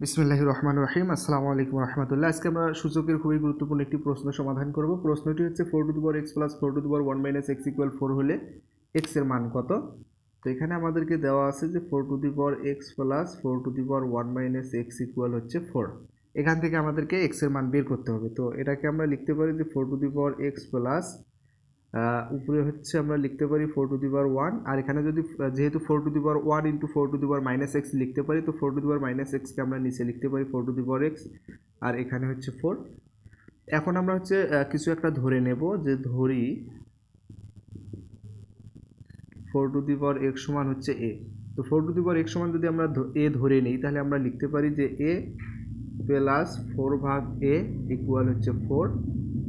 বিসমিল্লাহ রহমান রহিম আসসালামু আলাইকুম রহমতুল্লাহ। আজকে আমরা সূচকের খুবই গুরুত্বপূর্ণ একটি প্রশ্ন সমাধান করব। প্রশ্নটি হচ্ছে ফোর টু দুবার এক্স প্লাস ফোর টু দুবার one minus x equal four হলে এক্সের মান কত? তো এখানে আমাদেরকে দেওয়া আছে যে four to the power x plus four to the power one minus x equal হচ্ছে ফোর এখান থেকে আমাদেরকে এক্সের মান বের করতে হবে। তো এটাকে আমরা লিখতে পারি যে four to the power x plus উপরে হচ্ছে আমরা লিখতে পারি four to the power one আর এখানে যদি যেহেতু four to the power one into four to the power minus x লিখতে পারি, তো four to the power minus এক্সকে আমরা নিচে লিখতে পারি four to the power x আর এখানে হচ্ছে ফোর এখন আমরা হচ্ছে কিছু একটা ধরে নেব, যে ধরি four to the power x সমান হচ্ছে এ তো four to the power x সমান যদি আমরা এ ধরে নিই, তাহলে আমরা লিখতে পারি যে এ প্লাস ফোর ভাগ এ ইকুয়াল হচ্ছে ফোর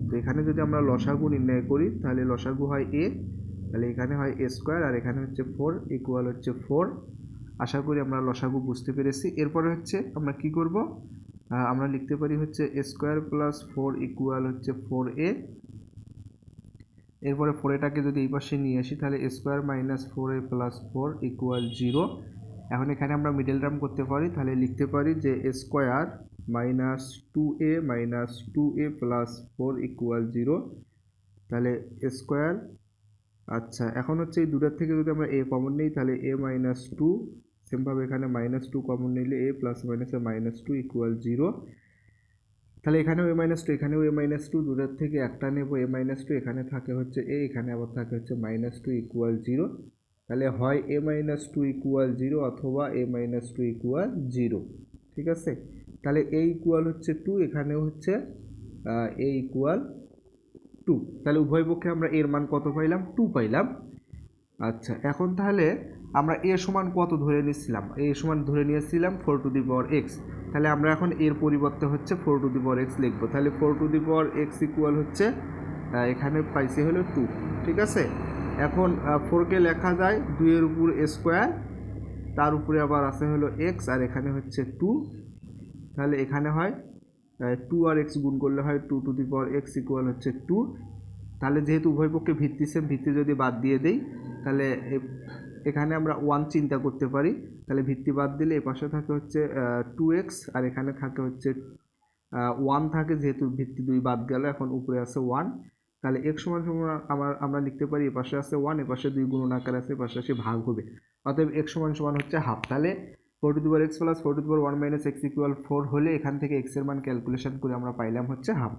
তো এখানে যদি আমরা লসাগু নির্ণয় করি, তাহলে লসাগু হয় এ তাহলে এখানে হয় এ স্কোয়ার আর এখানে হচ্ছে ফোর ইকুয়াল হচ্ছে ফোর আশা করি আমরা লসাগু বুঝতে পেরেছি। এরপরে হচ্ছে আমরা কি করব? আমরা লিখতে পারি হচ্ছে a square plus four equal হচ্ছে ফোর এ এরপরে ফোর এটাকে যদি এই পাশে নিয়ে আসি, তাহলে square minus four a plus four equal zero এখন এখানে আমরা মিডল টার্ম করতে পারি, তাহলে লিখতে পারি যে a square minus two a minus two a plus four equal zero তাহলে এ স্কোয়ার আচ্ছা এখন হচ্ছে এই দুটার থেকে যদি আমরা এ কমন নিই, তাহলে এ মাইনাস টু সেমভাবে এখানে মাইনাস টু কমন নিলে এ প্লাস মাইনাসে মাইনাস টু ইকুয়াল জিরো তাহলে এখানেও এ মাইনাস টু এখানেও এ মাইনাস টু দূরের থেকে একটা নেব এ মাইনাস টু এখানে থাকে হচ্ছে এ এখানে আবার থাকে হচ্ছে মাইনাস টু ইকুয়াল জিরো তাহলে হয় a minus two equal zero অথবা a minus two equal zero ঠিক আছে? তাহলে এ ইকুয়াল হচ্ছে টু এখানেও হচ্ছে এ ইকুয়াল টু তাহলে উভয় পক্ষে আমরা এর মান কত পাইলাম? টু পাইলাম। আচ্ছা এখন তাহলে আমরা এ সমান কত ধরে নিয়েছিলাম? এ সমান ধরে নিয়েছিলাম four to the power x তাহলে আমরা এখন এর পরিবর্তে হচ্ছে four to the power x লিখব। তাহলে four to the power x equal হচ্ছে এখানে পাইছি হলো টু ঠিক আছে? এখন ফোরকে লেখা যায়, দুইয়ের উপর স্কোয়ার তার উপরে আবার আছে হলো এক্স আর এখানে হচ্ছে টু তাহলে এখানে হয় টু আর এক্স গুণ করলে হয় two to the power x equal হচ্ছে টু তাহলে যেহেতু উভয় পক্ষে ভিত্তি সেম ভিত্তি যদি বাদ দিয়ে দেই, তাহলে এখানে আমরা ওয়ান চিন্তা করতে পারি। তাহলে ভিত্তি বাদ দিলে এ পাশে থাকে হচ্ছে টু এক্স আর এখানে থাকে হচ্ছে ওয়ান থাকে, যেহেতু ভিত্তি দুই বাদ গেল, এখন উপরে আছে ওয়ান তাহলে এক সমান সমান আমার, আমরা লিখতে পারি এপাশে আছে ওয়ান এপাশে দুই গুণ আকার আছে এপাশে পাশে আসে ভাগ হবে। অতএব এক সমান সমান হচ্ছে হাফ তাহলে ফোর টু দুবার এক্স প্লাস ফোর টু দুবার one minus x equal four হলে এখান থেকে এক্সের মান ক্যালকুলেশন করে আমরা পাইলাম হচ্ছে হাফ